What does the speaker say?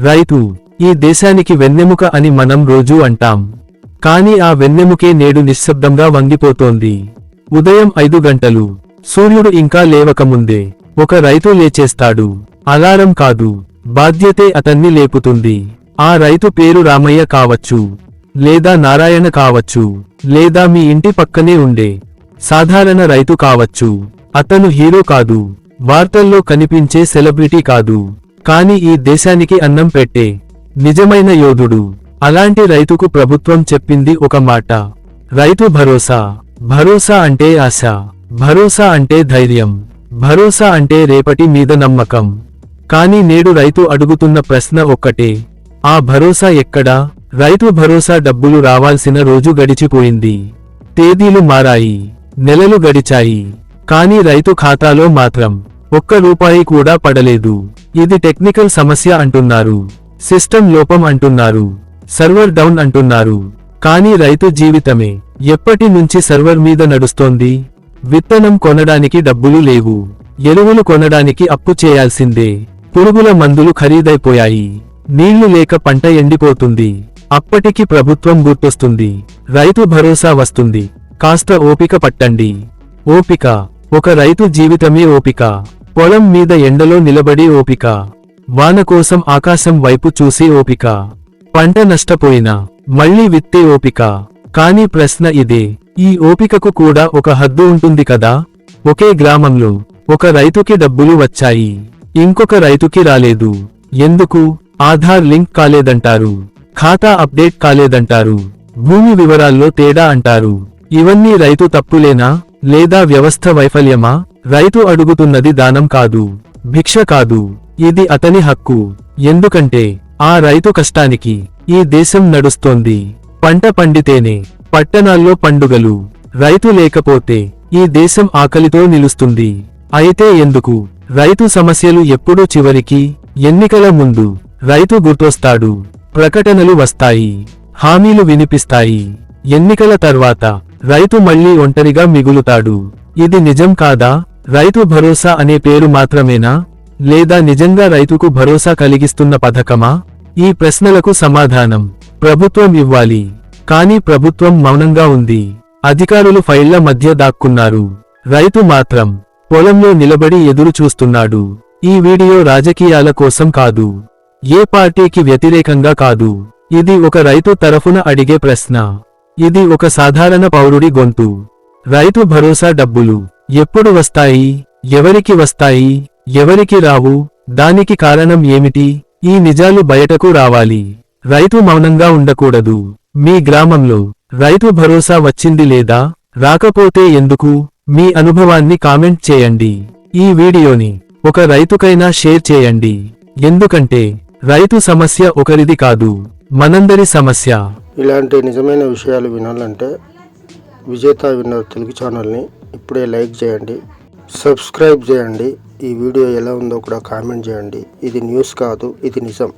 రైతు ఈ దేశానికి వెన్నెముక అని మనం రోజూ అంటాం. కానీ ఆ వెన్నెముకే నేడు నిశ్శబ్దంగా వంగిపోతోంది. ఉదయం ఐదు గంటలు. సూర్యుడు ఇంకా లేవకముందే. ఒక రైతు లేచేస్తాడు. అలారం కాదు. బాధ్యతే అతన్ని లేపుతుంది. ఆ రైతు పేరు రామయ్య కావచ్చు. లేదా నారాయణ కావచ్చు. లేదా మీ ఇంటి పక్కనే ఉండే. సాధారణ రైతు కావచ్చు. అతను హీరో కాదు. వార్తల్లో కనిపించే సెలబ్రిటీ కాదు. కాని ఈ దేశానికి అన్నం పెట్టే నిజమైన యోధుడు. అలాంటి రైతుకు ప్రభుత్వం చెప్పింది ఒక మాట. రైతు భరోసా. భరోసా అంటే ఆశ. భరోసా అంటే ధైర్యం. భరోసా అంటే రేపటి మీద నమ్మకం. కానీ నేడు రైతు అడుగుతున్న ప్రశ్న ఒక్కటే. ఆ భరోసా ఎక్కడా? రైతు భరోసా డబ్బులు రావాల్సిన రోజు గడిచిపోయింది. తేదీలు మారాయి. నెలలు గడిచాయి. కానీ రైతు ఖాతాలో మాత్రం ఒక్క రూపాయి కూడా పడలేదు. ఇది టెక్నికల్ సమస్య అంటున్నారు. సిస్టమ్ లోపం అంటున్నారు. సర్వర్ డౌన్ అంటున్నారు. కానీ రైతు జీవితమే. ఎప్పటి నుంచి సర్వర్ మీద నడుస్తోంది? విత్తనం కొనడానికి డబ్బులు లేవు. ఎరువులు కొనడానికి అప్పు చేయాల్సిందే. పురుగుల మందులు ఖరీదైపోయాయి. నీళ్ళు లేక పంట ఎండిపోతుంది. అప్పటికి ప్రభుత్వం గుర్తొస్తుంది. రైతు భరోసా వస్తుంది. కాస్త ఓపిక పట్టండి. ఓపిక. ఒక రైతు జీవితమే ఓపిక. పొలం మీద ఎండలో నిలబడి ఓపిక. వాన కోసం ఆకాశం వైపు చూసి ఓపిక. పంట నష్టపోయినా మళ్ళీ విత్తే ఓపిక. కాని ప్రశ్న ఇదే. ఈ ఓపికకు కూడా ఒక హద్దు ఉంటుంది కదా? ఒకే గ్రామంలో ఒక రైతుకి డబ్బులు వచ్చాయి. ఇంకొక రైతుకి రాలేదు. ఎందుకు? ఆధార్ లింక్ కాలేదంటారు. ఖాతా అప్డేట్ కాలేదంటారు. భూమి వివరాల్లో తేడా అంటారు. ఇవన్నీ రైతు తప్పులేనా? లేదా వ్యవస్థ వైఫల్యమా? రైతు అడుగుతున్నది దానం కాదు భిక్ష కాదు ఇది అతని హక్కు. ఎందుకంటే ఆ రైతు కష్టానికి ఈ దేశం నడుస్తోంది. పంట పండితేనే పట్టణాల్లో పండుగలు. రైతు లేకపోతే ఈ దేశం ఆకలితో నిలుస్తుంది. అయితే ఎందుకు? రైతు సమస్యలు ఎప్పుడూ చివరికి ఎన్నికల ముందు రైతు గుర్తొస్తాడు. ప్రకటనలు వస్తాయి. హామీలు వినిపిస్తాయి. ఎన్నికల తర్వాత రైతు మళ్ళీ ఒంటరిగా మిగులుతాడు. ఇది నిజం కాదా? రైతు భరోసా అనే పేరు మాత్రమేనా? లేదా నిజంగా రైతుకు భరోసా కలిగిస్తున్న పథకమా? ఈ ప్రశ్నలకు సమాధానం. ప్రభుత్వం ఇవ్వాలి. కానీ ప్రభుత్వం మౌనంగా ఉంది. అధికారులు ఫైళ్ళ మధ్య దాక్కున్నారు. రైతు మాత్రం పొలంలో నిలబడి ఎదురు చూస్తున్నాడు. ఈ వీడియో రాజకీయాల కోసం కాదు. ఏ పార్టీకి వ్యతిరేకంగా కాదు. ఇది ఒక రైతు తరఫున అడిగే ప్రశ్న. ఇది ఒక సాధారణ పౌరుడి గొంతు. రైతు భరోసా డబ్బులు. ఎప్పుడు వస్తాయి? ఎవరికి వస్తాయి? ఎవరికి రావు? దానికి కారణం ఏమిటి? ఈ నిజాలు బయటకు రావాలి. రైతు మౌనంగా ఉండకూడదు. మీ గ్రామంలో రైతు భరోసా వచ్చింది లేదా? రాకపోతే ఎందుకు? మీ అనుభవాన్ని కామెంట్ చేయండి. ఈ వీడియోని ఒక రైతుకైనా షేర్ చేయండి. ఎందుకంటే రైతు సమస్య ఒకరిది కాదు మనందరి సమస్య. ఇలాంటి నిజమైన విషయాలు వినాలంటే విజేత విన్నర్ తెలుగు ఛానల్ని ఇప్పుడే లైక్ చేయండి సబ్స్క్రైబ్ చేయండి. ఈ వీడియో ఎలా ఉందో కూడా కామెంట్ చేయండి. ఇది న్యూస్ కాదు ఇది నిజం.